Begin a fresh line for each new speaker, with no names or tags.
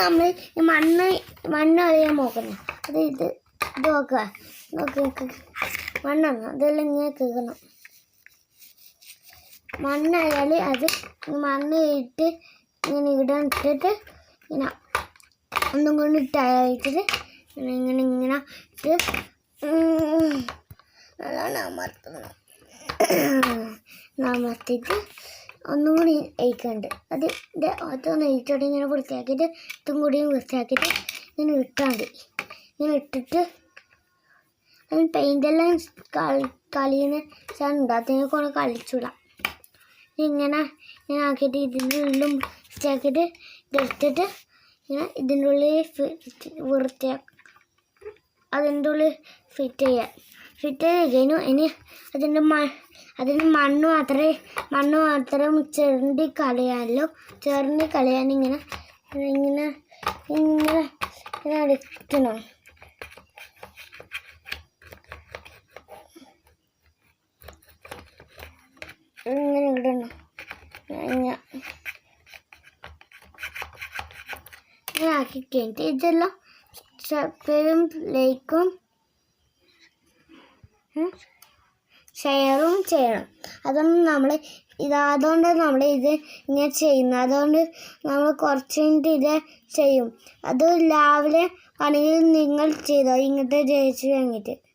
നമ്മൾ മണ്ണ് മണ്ണ് അറിയാൻ നോക്കുന്നത് അത് ഇത് ഇത് നോക്കുക. നോക്കി മണ്ണാണ്. അതെല്ലാം ഇങ്ങനെ കേൾക്കണം. മണ്ണായാൽ അത് മണ്ണ് ഇട്ട് ഇങ്ങനെ ഇടാൻ ഇട്ടിട്ട് ഇങ്ങനെ ഒന്നും കൊണ്ട് ഇട്ടായിട്ടിട്ട് ഇങ്ങനെ ഇങ്ങനെ ഇങ്ങനെ ഇട്ട് ഉം, അതാണ് അമർത്തുന്നത് അമർത്തിയിട്ട് ഒന്നും കൂടി അയക്കുന്നുണ്ട് അത് ഇത് അതൊന്ന് എഴുത്തോടെ ഇങ്ങനെ വൃത്തിയാക്കിയിട്ട് ഇതും കൂടിയും വൃത്തിയാക്കിയിട്ട് ഇങ്ങനെ ഇട്ടാൽ മതി. ഇങ്ങനെ ഇട്ടിട്ട് അതിന് പെയിന്റെല്ലാം കളി കളിയുന്ന സാധനം ഉണ്ട്. അതിനെ കൊണ്ട് കളിച്ചുവിടാം ഇങ്ങനെ ഇങ്ങനെ ആക്കിയിട്ട് ഇതിന്റെ ഉള്ളിലും വൃത്തിയാക്കിയിട്ട് ഇതെടുത്തിട്ട് ഇങ്ങനെ ഇതിന്റെ ഉള്ളിൽ ഫി- വൃത്തിയാക്കും അതിന്റെ ഉള്ളിൽ ഫിറ്റ് ചെയ്യാം. ചെയ്ത് കഴിഞ്ഞു. ഇനി അതിന്റെ മ അതിന് മണ്ണ് മാത്രമേ മണ്ണ് മാത്രം ചെറുണ്ടി കളയാനല്ലോ ചെറുണ്ടി കളയാൻ ഇങ്ങനെ ഇങ്ങനെ ഇങ്ങനെ അടിക്കണം. ഇങ്ങനെ ഇടണം. ആക്കി കഴിഞ്ഞിട്ട് ഇതെല്ലാം സബ്സ്ക്രൈബും ലൈക്കും ഷെയറും ചെയ്യണം. അതൊന്നും നമ്മൾ ഇത് അതുകൊണ്ട് നമ്മൾ ഇത് ഇങ്ങനെ ചെയ്യുന്നത്. അതുകൊണ്ട് നമ്മൾ കുറച്ച് മിനിറ്റ് ഇത് ചെയ്യും. അത് രാവിലെ പണിയിൽ നിങ്ങൾ ചെയ്തോ? ഇങ്ങനത്തെ ജയിച്ചു കഴിഞ്ഞിട്ട്.